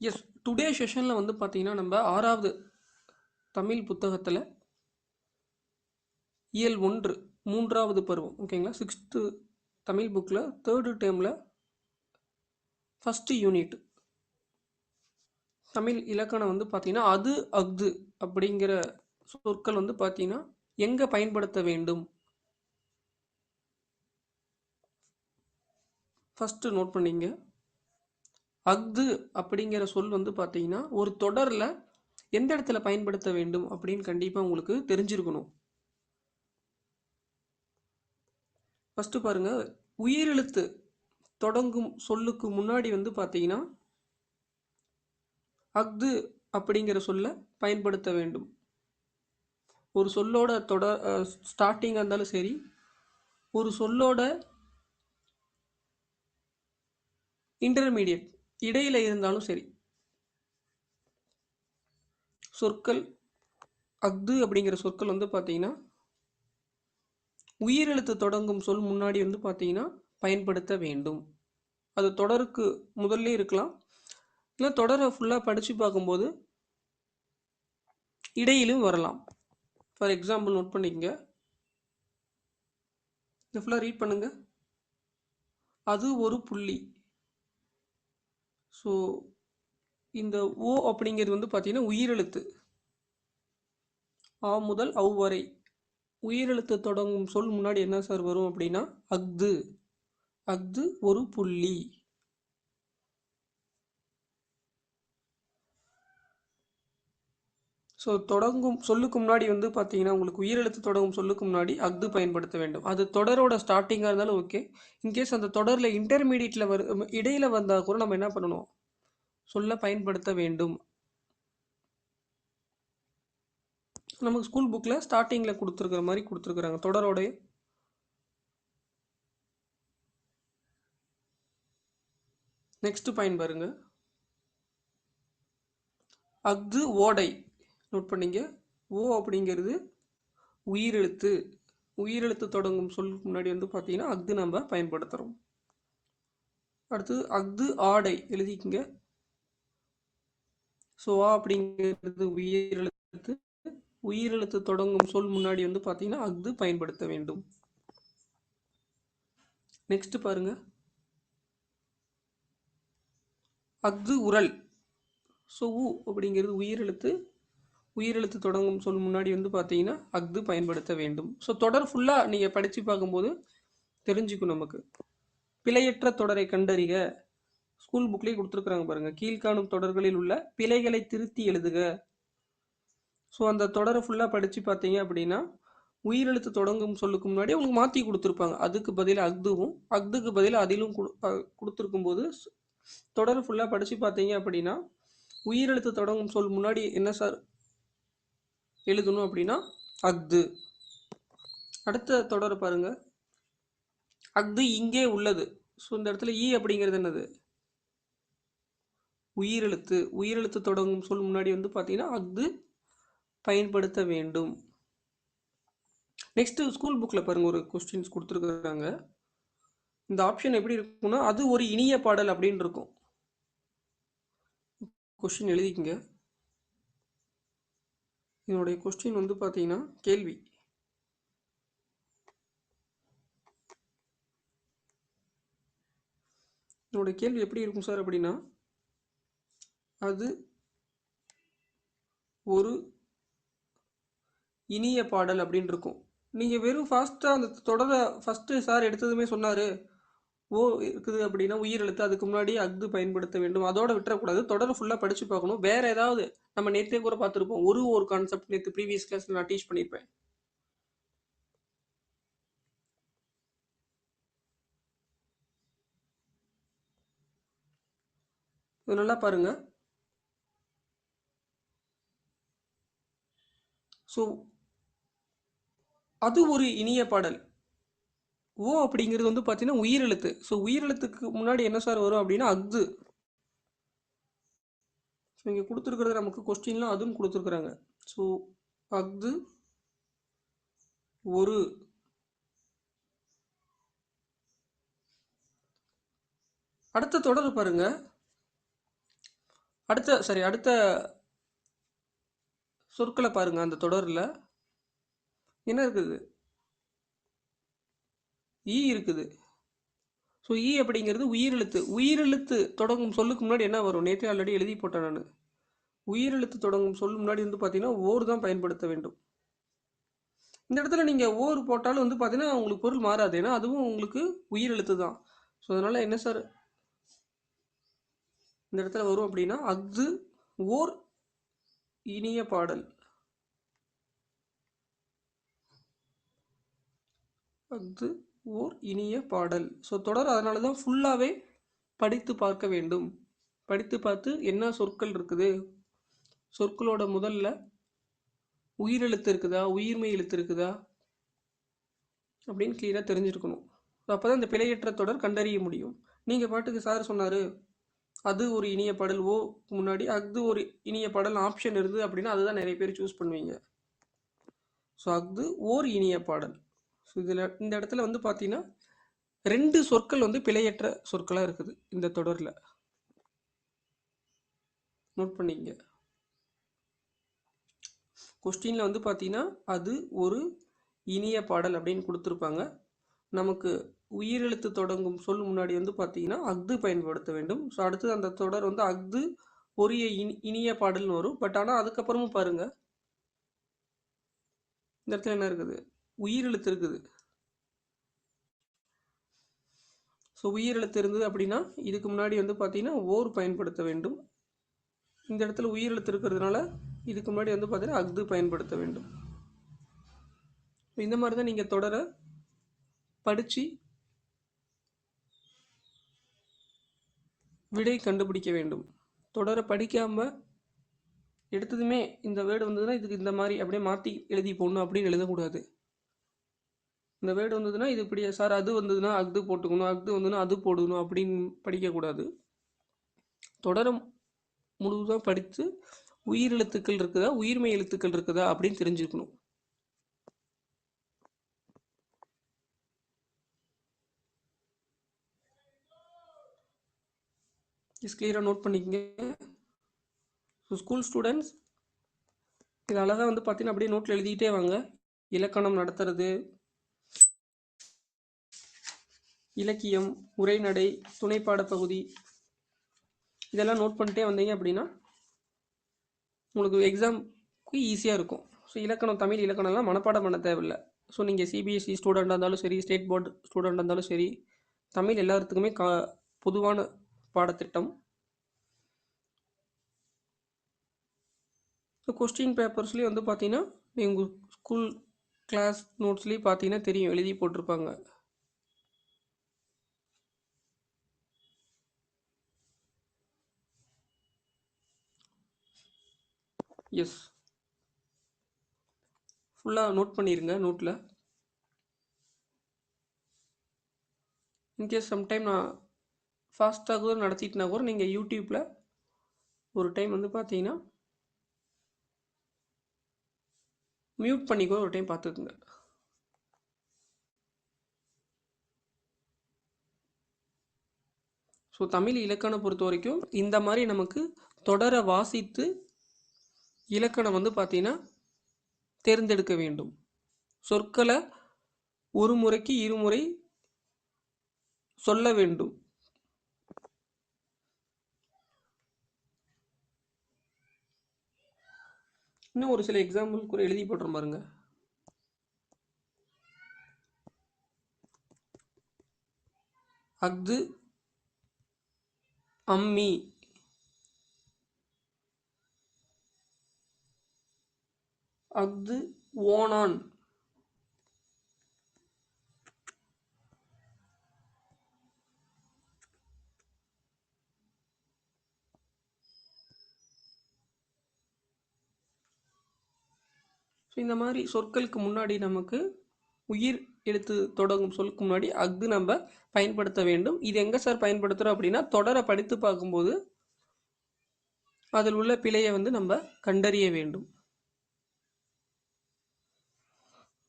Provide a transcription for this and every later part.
S today செஷனில் வந்து பார்த்தீங்கன்னா நம்ம ஆறாவது தமிழ் புத்தகத்தில் இயல் ஒன்று மூன்றாவது பருவம் ஓகேங்களா சிக்ஸ்த்து தமிழ் புக்கில் தேர்டு டேர்மில் ஃபஸ்ட்டு யூனிட் தமிழ் இலக்கணம் வந்து பார்த்தீங்கன்னா அது அஃது அப்படிங்கிற சொற்கள் வந்து பார்த்தீங்கன்னா எங்கே பயன்படுத்த வேண்டும்? ஃபஸ்ட்டு நோட் பண்ணிங்க. அஃது அப்படிங்கிற சொல் வந்து பார்த்தீங்கன்னா ஒரு தொடரில் எந்த இடத்துல பயன்படுத்த வேண்டும் அப்படின்னு கண்டிப்பாக உங்களுக்கு தெரிஞ்சிருக்கணும். ஃபஸ்ட்டு பாருங்க உயிரெழுத்து தொடங்கும் சொல்லுக்கு முன்னாடி வந்து பார்த்தீங்கன்னா அஃது அப்படிங்கிற சொல்ல பயன்படுத்த வேண்டும். ஒரு சொல்லோட தொடர் ஸ்டார்டிங்காக இருந்தாலும் சரி ஒரு சொல்லோட இன்டர்மீடியட் இடையில இருந்தாலும் சரி. சொற்கள் அஃது அப்படிங்கிற சொற்கள் வந்து பார்த்தீங்கன்னா உயிரெழுத்து தொடங்கும் சொல் முன்னாடி வந்து பார்த்தீங்கன்னா பயன்படுத்த வேண்டும். அது தொடருக்கு முதல்ல இருக்கலாம். இல்லை தொடரை ஃபுல்லாக படித்து பார்க்கும்போது இடையிலும் வரலாம். ஃபார் எக்ஸாம்பிள் நோட் பண்ணிக்கங்க. இது ஃபுல்லாக ரீட் பண்ணுங்க. அது ஒரு புள்ளி. ஸோ இந்த ஓ அப்படிங்கிறது வந்து பார்த்தீங்கன்னா உயிரெழுத்து. ஆ முதல் அவ் வரை. உயிரெழுத்து தொடங்கும் சொல் முன்னாடி என்ன சார் வரும் அப்படின்னா அஃது. அஃது ஒரு புள்ளி. ஸோ தொடங்கும் சொல்லுக்கு முன்னாடி வந்து பார்த்தீங்கன்னா உங்களுக்கு உயிரெழுத்து தொடங்கும் சொல்லுக்கு முன்னாடி அஃது பயன்படுத்த வேண்டும். அது தொடரோட ஸ்டார்டிங்காக இருந்தாலும் ஓகே இன்கேஸ் அந்த தொடரில் இன்டர்மீடியட்டில் வரு இடையில வந்தால் கூட நம்ம என்ன பண்ணணும்? சொல்ல பயன்படுத்த வேண்டும். நமக்கு ஸ்கூல் புக்கில் ஸ்டார்டிங்கில் கொடுத்துருக்குற மாதிரி கொடுத்துருக்குறாங்க. தொடரோடைய நெக்ஸ்ட் பாயிண்ட் பாருங்க. அஃது ஓடை. நோட் பண்ணிங்க. ஓ அப்படிங்கிறது உயிரெழுத்து. உயிரெழுத்து தொடங்கும் சொல்லுக்கு முன்னாடி வந்து பார்த்தீங்கன்னா அஃது நம்ம பயன்படுத்துகிறோம் அடுத்து அஃது ஆடை எழுதிக்கங்க. ஸோ ஆ அப்படிங்கிறது உயிரெழுத்து. உயிரெழுத்து தொடங்கும் சொல் முன்னாடி வந்து பார்த்தீங்கன்னா அஃது பயன்படுத்த வேண்டும். நெக்ஸ்ட் பாருங்க. அஃது உரல் ஸோ உ அப்படிங்கிறது உயிரெழுத்து. உயிரெழுத்து தொடங்கும் சொல் முன்னாடி வந்து பார்த்தீங்கன்னா அஃது பயன்படுத்த வேண்டும். ஸோ தொடர் ஃபுல்லாக நீங்கள் படித்து பார்க்கும்போது தெரிஞ்சுக்கும் நமக்கு. பிழையற்ற தொடரை கண்டறிக. ஸ்கூல் புக்லேயே கொடுத்துருக்குறாங்க பாருங்கள் கீழ்காணும் தொடர்களில் உள்ள பிழைகளை திருத்தி எழுதுக. ஸோ அந்த தொடரை ஃபுல்லாக படித்து பார்த்தீங்க அப்படின்னா உயிரெழுத்து தொடங்கும் சொல்லுக்கு முன்னாடி உங்களுக்கு மாற்றி கொடுத்துருப்பாங்க. அதுக்கு பதில் அக்துவும் அஃதுக்கு பதில் அதிலும் கொடுத்துருக்கும் போது தொடர் ஃபுல்லாக படித்து பார்த்தீங்க அப்படின்னா உயிரெழுத்து தொடங்கும் சொல் முன்னாடி என்ன சார் எழுதணும் அப்படின்னா அஃது. அடுத்த தொடர் பாருங்க. அஃது இங்கே உள்ளது. ஸோ இந்த இடத்துல ஈ அப்படிங்கிறது என்னது? உயிரெழுத்து. உயிரெழுத்து தொடங்கும் சொல் முன்னாடி வந்து பார்த்தீங்கன்னா அஃது பயன்படுத்த வேண்டும். நெக்ஸ்ட் ஸ்கூல் புக்கில் பாருங்க ஒரு கொஸ்டின்ஸ் கொடுத்துருக்குறாங்க இந்த ஆப்ஷன் எப்படி இருக்கும்னா அது ஒரு இனிய பாடல் அப்படின்னு இருக்கும். கொஸ்டின் எழுதிக்கங்க. இதனுடைய கொஸ்டின் வந்து பார்த்தீங்கன்னா கேள்வி. என்னுடைய கேள்வி எப்படி இருக்கும் சார் அப்படின்னா அது ஒரு இனிய பாடல் அப்படின்னு இருக்கும். நீங்கள் வெறும் ஃபாஸ்ட்டாக அந்த தொடரை ஃபஸ்ட்டு சார் எடுத்ததுமே சொன்னார் ஓ இருக்குது அப்படின்னா உயிரெழுத்து அதுக்கு முன்னாடி அஃது பயன்படுத்த வேண்டும். அதோட விட்டுறக்கூடாது. தொடர் ஃபுல்லாக படித்து பார்க்கணும். வேற ஏதாவது நம்ம நேற்றே கூட பார்த்துருப்போம். ஒரு ஒரு கான்செப்ட் நேற்று ப்ரீவியஸ் கிளாஸில் நான் டீச் பண்ணியிருப்பேன். இது நல்லா பாருங்க. ஸோ அது ஒரு இனிய பாடல். ஓ அப்படிங்கிறது வந்து பார்த்தீங்கன்னா உயிரெழுத்து. ஸோ உயிரெழுத்துக்கு முன்னாடி என்ன சார் வரும் அப்படின்னா அஃது. ஸோ இங்கே கொடுத்துருக்கிறது நமக்கு கொஸ்டின்லாம் அதுவும் கொடுத்துருக்குறாங்க. ஸோ அஃது ஒரு. அடுத்த தொடர் பாருங்க. அடுத்த சரி அடுத்த சொற்களை பாருங்க அந்த தொடரில். என்ன இருக்குது? ஈ இருக்குது. ஸோ ஈ அப்படிங்கிறது உயிரெழுத்து. உயிரெழுத்து தொடங்கும் சொல்லுக்கு முன்னாடி என்ன வரும்? நேற்று ஆல்ரெடி எழுதி போட்டேன் நான். உயிரெழுத்து தொடங்கும் சொல் முன்னாடி வந்து பார்த்தீங்கன்னா ஓர் தான் பயன்படுத்த வேண்டும். இந்த இடத்துல நீங்கள் ஓர் போட்டாலும் வந்து பார்த்தீங்கன்னா உங்களுக்கு பொருள் மாறாது. ஏன்னா அதுவும் உங்களுக்கு உயிரெழுத்து தான். ஸோ அதனால் என்ன சார் இந்த இடத்துல வரும் அப்படின்னா அஃது ஓர் இனிய பாடல். அஃது ஓர் இனிய பாடல். ஸோ தொடர் அதனால தான் ஃபுல்லாகவே படித்து பார்க்க வேண்டும். படித்து பார்த்து என்ன சொற்கள் இருக்குது? சொற்களோட முதல்ல உயிரெழுத்து இருக்குதா? உயிர்மை எழுத்து இருக்குதா? அப்படின்னு கிளியராக தெரிஞ்சிருக்கணும். அப்போ தான் இந்த பிழையற்ற தொடர் கண்டறிய முடியும். நீங்கள் பாட்டுக்கு சார் சொன்னார் அது ஒரு இனிய பாடல். ஓ முன்னாடி அது ஒரு இனிய பாடல் ஆப்ஷன் இருந்தது அப்படின்னா அதுதான் நிறைய பேர் சூஸ் பண்ணுவீங்க. ஸோ அது ஓர் இனிய பாடல். ஸோ இதில் இந்த இடத்துல வந்து பார்த்தீங்கன்னா ரெண்டு சொற்கள் வந்து பிழையற்ற சொற்களாக இருக்குது இந்த தொடரில். நோட் பண்ணிங்க கொஸ்டினில் வந்து பார்த்தீங்கன்னா அது ஒரு இனிய பாடல் அப்படின்னு கொடுத்துருப்பாங்க. நமக்கு உயிரெழுத்து தொடங்கும் சொல் முன்னாடி வந்து பார்த்தீங்கன்னா அஃது பயன்படுத்த வேண்டும். ஸோ அடுத்து அந்த தொடர் வந்து அஃது ஒரு இனி இனிய பாடல்னு வரும். பட் ஆனால் அதுக்கப்புறமும் பாருங்கள் இந்த இடத்துல என்ன இருக்குது? உயிர் எழுத்து இருக்குது ஸோ உயிர் எழுத்து இருந்தது அப்படின்னா இதுக்கு முன்னாடி வந்து பார்த்தீங்கன்னா ஓர் பயன்படுத்த வேண்டும். இந்த இடத்துல உயிர் எழுத்து இருக்கிறதுனால இதுக்கு முன்னாடி வந்து பார்த்தீங்கன்னா அஃது பயன்படுத்த வேண்டும். இந்த மாதிரி தான் நீங்கள் தொடரை படித்து விடை கண்டுபிடிக்க வேண்டும். தொடரை படிக்காமல் எடுத்ததுமே இந்த வேர்டு வந்ததுன்னா இதுக்கு இந்த மாதிரி அப்படியே மாற்றி எழுதி போடணும் அப்படின்னு எழுதக்கூடாது. இந்த வேர்டு வந்ததுன்னா இது இப்படியா சார் அது வந்ததுன்னா அது போட்டுக்கணும் அது வந்ததுன்னா அது போடணும் அப்படின்னு படிக்கக்கூடாது. தொடரம் முழுவதும் படித்து உயிர் எழுத்துக்கள் இருக்குதா உயிர்மை எழுத்துக்கள் இருக்குதா அப்படின்னு தெரிஞ்சுக்கணும். இஸ் கிளியராக நோட் பண்ணிக்கங்க. ஸோ ஸ்கூல் ஸ்டூடெண்ட்ஸ் இது அழகாக வந்து பார்த்தீங்கன்னா அப்படியே நோட்டில் எழுதிக்கிட்டே வாங்க. இலக்கணம் நடத்துறது இலக்கியம் உரைநடை துணைப்பாட பகுதி. இதெல்லாம் நோட் பண்ணிட்டே வந்தீங்க அப்படின்னா உங்களுக்கு எக்ஸாம்க்கு ஈஸியாக இருக்கும். ஸோ இலக்கணம் தமிழ் இலக்கணம்லாம் மனப்பாடம் பண்ண தேவையில்லை. ஸோ நீங்கள் சிபிஎஸ்சி ஸ்டூடெண்டாக இருந்தாலும் சரி ஸ்டேட் போர்டு ஸ்டூடெண்டாக இருந்தாலும் சரி தமிழ் எல்லாத்துக்குமே கா பொதுவான பாடத்திட்டம். ஸோ கொஸ்டின் பேப்பர்ஸ்லேயும் வந்து பார்த்தீங்கன்னா நீங்கள் ஸ்கூல் கிளாஸ் நோட்ஸ்லேயும் பார்த்தீங்கன்னா தெரியும் எழுதி போட்டிருப்பாங்க. எஸ் ஃபுல்லாக நோட் பண்ணிடுங்க நோட்டில் இன்கேஸ் சம்டைம் நான் ஃபாஸ்ட்டாக கூட நடத்திட்டுனா கூட நீங்கள் யூடியூப்பில் ஒரு டைம் வந்து பார்த்தீங்கன்னா மியூட் பண்ணி கூட ஒரு டைம் பார்த்துக்குங்க ஸோ தமிழ் இலக்கணம் பொறுத்த வரைக்கும் இந்த மாதிரி நமக்கு தொடரை வாசித்து இலக்கணம் வந்து பார்த்தீங்கன்னா தேர்ந்தெடுக்க வேண்டும். சொற்களை ஒரு முறைக்கு இருமுறை சொல்ல வேண்டும். இன்னும் ஒரு சில எக்ஸாம்பிள் கூட எழுதி போட்டுரும் பாருங்க. அஃது அம்மி. அஃது ஓணான் ஸோ இந்த மாதிரி சொற்களுக்கு முன்னாடி நமக்கு உயிர் எழுத்து தொடங்கும் சொல்லுக்கு முன்னாடி அஃது நம்ம பயன்படுத்த வேண்டும். இது எங்கே சார் பயன்படுத்துகிறோம் அப்படின்னா தொடரை படித்து பார்க்கும்போது அதில் உள்ள பிழையை வந்து நம்ம கண்டறிய வேண்டும்.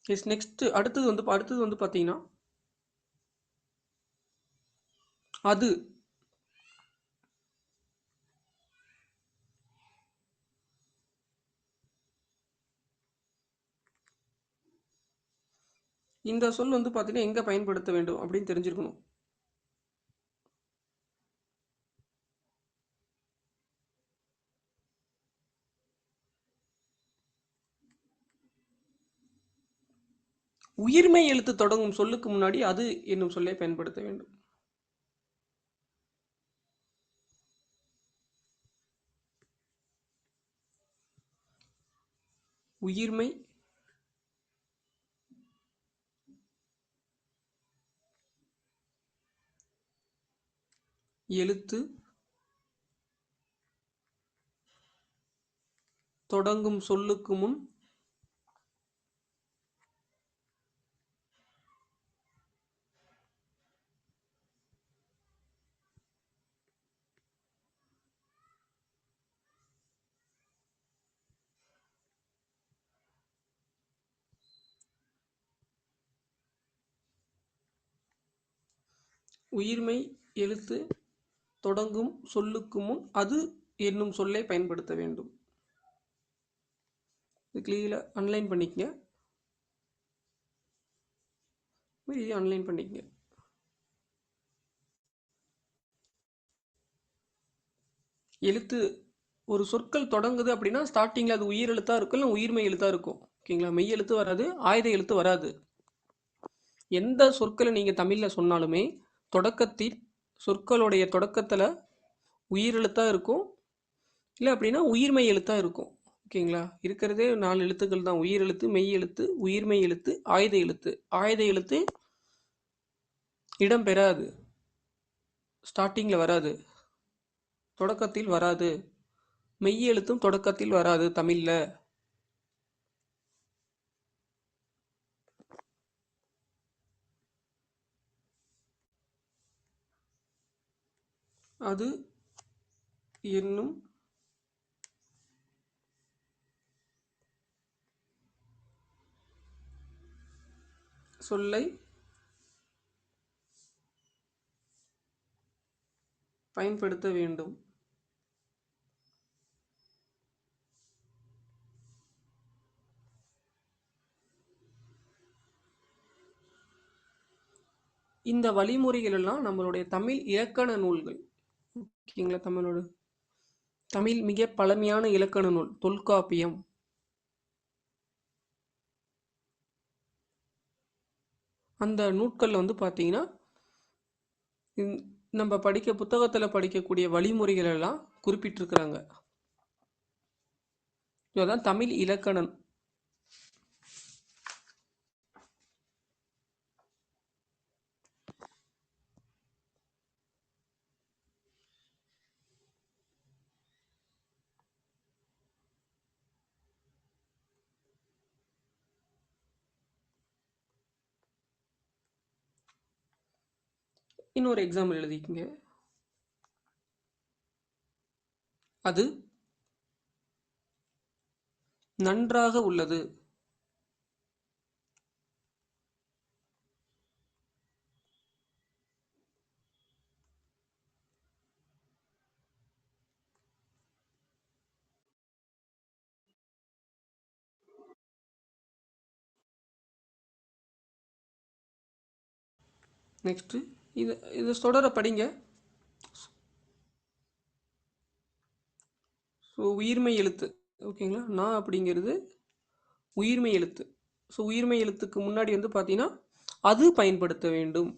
இஸ் நெக்ஸ்ட்டு அடுத்தது வந்து அடுத்தது வந்து பார்த்தீங்கன்னா அது. இந்த சொல் வந்து பார்த்தீங்கன்னா எங்கே பயன்படுத்த வேண்டும் அப்படின்னு தெரிஞ்சிருக்கணும். உயிர்மை எழுத்து தொடங்கும் சொல்லுக்கு முன்னாடி அது என்னும் சொல்லை பயன்படுத்த வேண்டும். உயிர்மை எழுத்து தொடங்கும் சொல்லுக்கு முன் உயிர்மை எழுத்து தொடங்கும் சொல்லுக்கு முன் அது என்னும் சொல்லை பயன்படுத்த வேண்டும். இது கிளியராக அன்லைன் பண்ணிக்கங்க. இது அன்லைன் பண்ணிக்கங்க. எழுத்து ஒரு சொற்கள் தொடங்குது அப்படின்னா ஸ்டார்டிங்கில் அது உயிர் எழுத்தாக இருக்கும் இல்லை உயிர்மை எழுத்தாக இருக்கும். ஓகேங்களா மெய் எழுத்து வராது ஆயுத எழுத்து வராது. எந்த சொற்களை நீங்கள் தமிழில் சொன்னாலுமே தொடக்கத்தில் சொற்களுடைய தொடக்கத்தில் உயிர் எழுத்தாக இருக்கும். இல்லை அப்படின்னா உயிர்மை எழுத்தாக இருக்கும். ஓகேங்களா? இருக்கிறதே நாலு எழுத்துக்கள் தான். உயிர் எழுத்து மெய் எழுத்து உயிர்மெய் எழுத்து ஆயுத எழுத்து. ஆயுத எழுத்து இடம் பெறாது. ஸ்டார்டிங்கில் வராது. தொடக்கத்தில் வராது. மெய் எழுத்தும் தொடக்கத்தில் வராது தமிழில். அது என்னும் சொல்லை பயன்படுத்த வேண்டும். இந்த வழிமுறைகளெல்லாம் நம்மளுடைய தமிழ் இலக்கண நூல்கள். ஓகேங்களா தமிழோட தமிழ் மிக பழமையான இலக்கண நூல் தொல்காப்பியம். அந்த நூட்களில் வந்து பார்த்தீங்கன்னா நம்ம படிக்க புத்தகத்தில் படிக்கக்கூடிய வழிமுறைகள் எல்லாம் குறிப்பிட்டிருக்கிறாங்க. இதுதான் தமிழ் இலக்கணம். இன்னொரு எக்ஸாம்பிள் எழுதிக்கங்க. அது நன்றாக உள்ளது. நெக்ஸ்ட்டு. இது இது தொடர படிங்க. ஸோ உயிர்மை எழுத்து. ஓகேங்களா நான் அப்படிங்கிறது உயிர்மை எழுத்து. ஸோ உயிர்மை எழுத்துக்கு முன்னாடி வந்து பார்த்தீங்கன்னா அது பயன்படுத்த வேண்டும்.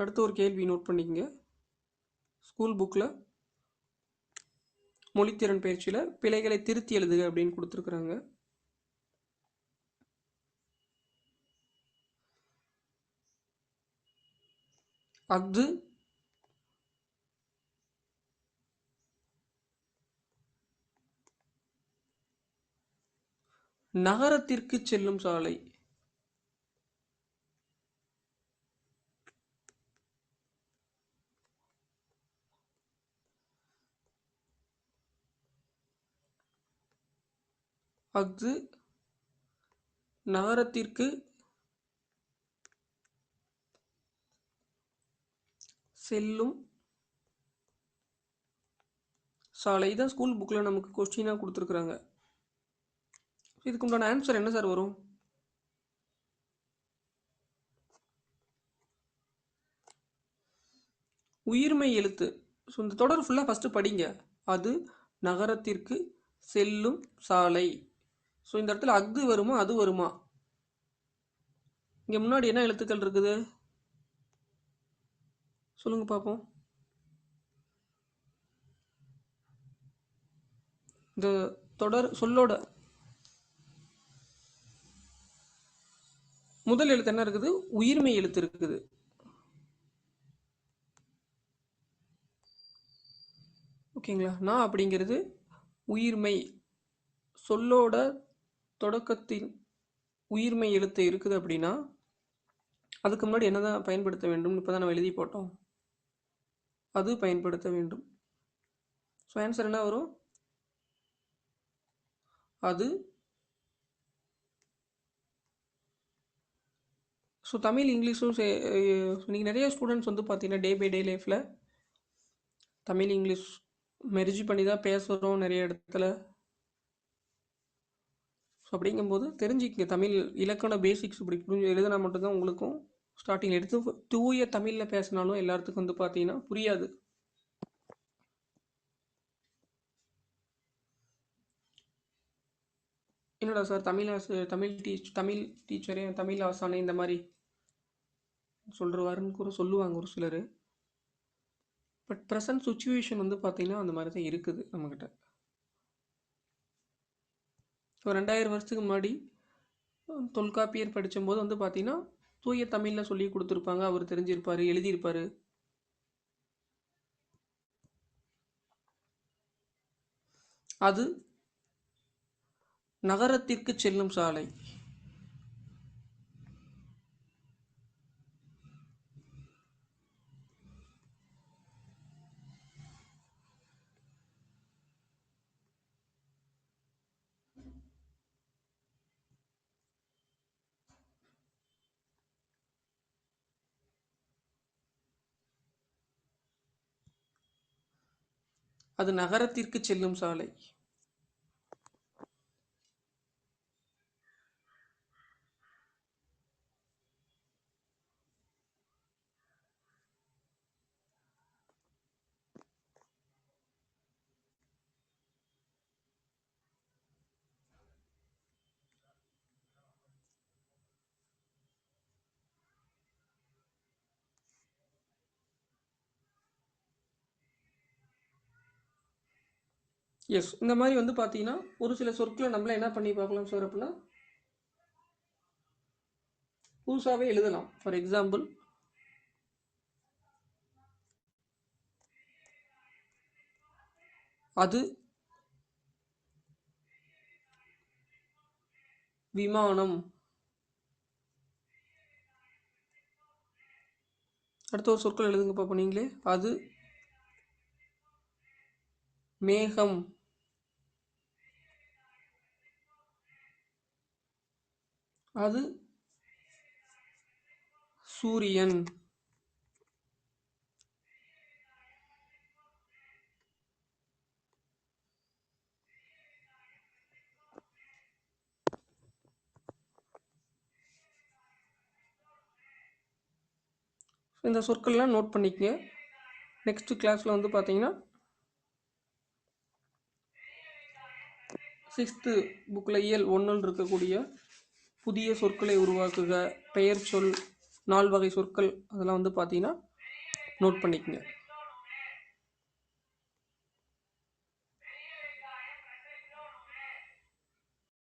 அடுத்து ஒரு கேள்வி நோட் பண்ணிக்கங்க. ஸ்கூல் புக்கில் மொழித்திறன் பயிற்சியில் பிழைகளை திருத்தி எழுதுக அப்படின்னு கொடுத்துருக்குறாங்க. அஃது நகரத்திற்கு செல்லும் சாலை. அஃது நகரத்திற்கு செல்லும். சாலை தான் ஸ்கூல் புக்கில் நமக்கு கொஸ்டினாக கொடுத்துருக்குறாங்க. இதுக்கு உண்டான ஆன்சர் என்ன சார் வரும்? உயிர்மை எழுத்து. ஸோ இந்த தொடர் ஃபுல்லாக ஃபஸ்ட்டு படிங்க. அது நகரத்திற்கு செல்லும் சாலை. ஸோ இந்த இடத்துல அது வருமா அது வருமா? இங்கே முன்னாடி என்ன எழுத்துக்கள் இருக்குது? சொல்லுங்க பார்ப்போம் இந்த தொடர் சொல்லோட. முதல் எழுத்து என்ன இருக்குது? உயிர்மை எழுத்து இருக்குது. ஓகேங்களா? நான் அப்படிங்கிறது உயிர்மை. சொல்லோட தொடக்கத்தின் உயிர்மை எழுத்து இருக்குது அப்படின்னா அதுக்கு முன்னாடி என்ன தான் பயன்படுத்த வேண்டும்? இப்போ தான் நம்ம எழுதி போட்டோம். அது பயன்படுத்த வேண்டும். ஸோ ஆன்சர் என்ன வரும்? அது ஸோ தமிழ் இங்கிலீஷும் சே நீங்கள் நிறைய ஸ்டூடெண்ட்ஸ் வந்து பார்த்தீங்கன்னா டே பை டே லைஃப்பில் தமிழ் இங்கிலீஷ் மெரிஜ் பண்ணி தான் பேசுகிறோம் நிறைய இடத்துல. ஸோ அப்படிங்கும்போது தெரிஞ்சுக்கங்க. தமிழ் இலக்கண பேசிக்ஸ் இப்படி புரிஞ்சு எழுதினா மட்டும்தான் உங்களுக்கும் ஸ்டார்டிங் எடுத்து தூய தமிழில் பேசினாலும் எல்லாத்துக்கும் வந்து பார்த்தீங்கன்னா புரியாது. என்னடா சார் தமிழ் ஆசு தமிழ் டீச் தமிழ் டீச்சரே தமிழ் ஆசானே இந்த மாதிரி சொல்கிறவாருன்னு கூட சொல்லுவாங்க ஒரு சிலர். பட் ப்ரெசன்ட் சுச்சுவேஷன் வந்து பார்த்திங்கன்னா அந்த மாதிரி தான் இருக்குது நம்மக்கிட்ட இப்போ ரெண்டாயிரம் வருஷத்துக்கு முன்னாடி தொல்காப்பியர் படிக்கும்போது வந்து பார்த்திங்கன்னா தூய தமிழில் சொல்லி கொடுத்துருப்பாங்க. அவர் தெரிஞ்சிருப்பார் எழுதியிருப்பார். அது நகரத்திற்கு செல்லும் சாலை. அது நகரத்திற்கு செல்லும் சாலை. எஸ் இந்த மாதிரி வந்து பார்த்தீங்கன்னா ஒரு சில சொற்களை நம்மள என்ன பண்ணி பார்க்கலாம் சார் அப்படின்னா புதுசாகவே எழுதலாம். ஃபார் எக்ஸாம்பிள் அது விமானம். அடுத்த ஒரு சொற்கள் எழுதுங்க பார்ப்போம் நீங்களே. அது மேகம். அது சூரியன். இந்த சொற்கள்லாம் நோட் பண்ணிக்கங்க. நெக்ஸ்ட் கிளாஸில் வந்து பார்த்தீங்கன்னா சிக்ஸ்த்து புக்கில் இயல் ஒன்றில் இருக்கக்கூடிய புதிய சொற்களை உருவாக்குக பெயர் சொல் நால் வகை சொற்கள் அதெல்லாம் வந்து பார்த்தீங்கன்னா நோட் பண்ணிக்கங்க.